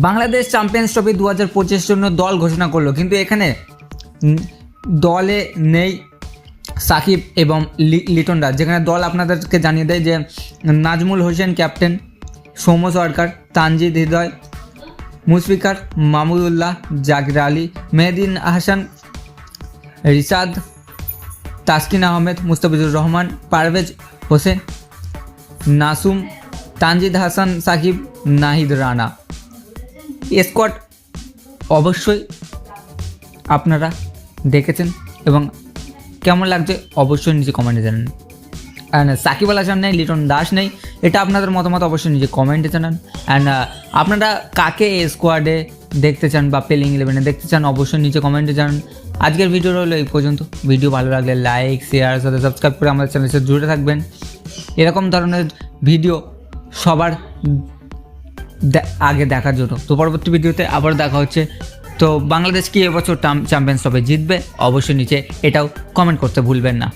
Bangladesh champions trophy দু হাজার পঁচিশের জন্য দল ঘোষণা করল। কিন্তু এখানে দলে নেই সাকিব এবং লি- লিটন দাস যেখানে দল আপনাদেরকে জানিয়ে দেয় যে নাজমুল হোসেন ক্যাপ্টেন, সৌম্য সরকার, তানজিদ হৃদয়, মুশফিকার, মামুদুল্লাহ, জাকির আলী, মেহদিন হাসান রিসাদ তাসকিন আহমেদ, মুস্তাফিজুর রহমান, পারভেজ হোসেন, নাসুম, তানজিদ হাসান, সাকিব, নাহিদ রানা। স্কোয়াড অবশ্যই আপনারা দেখেছেন এবং কেমন লাগছে অবশ্যই নিচে কমেন্টে জানান। অ্যান্ড সাকিব আল হাসান নেই, লিটন দাস নেই, এটা আপনাদের মতামত অবশ্যই নিজে কমেন্টে জানান। অ্যান্ড আপনারা কাকে স্কোয়াডে দেখতে চান বা পেলিং ইলেভেনে দেখতে চান অবশ্যই নিচে কমেন্টে জানান। আজকের ভিডিও হলো এই পর্যন্ত। ভিডিও ভালো লাগলে লাইক শেয়ার সাথে সাবস্ক্রাইব করে আমাদের চ্যানেলের সাথে জুড়ে থাকবেন। এরকম ধরনের ভিডিও সবার আগে দেখার জন্য। তো পরবর্তী ভিডিওতে আবার দেখা হচ্ছে। তো বাংলাদেশ কি এবছর চ্যাম্পিয়ন্স ট্রফি জিতবে? অবশ্যই নিচে এটাও কমেন্ট করতে ভুলবেন না।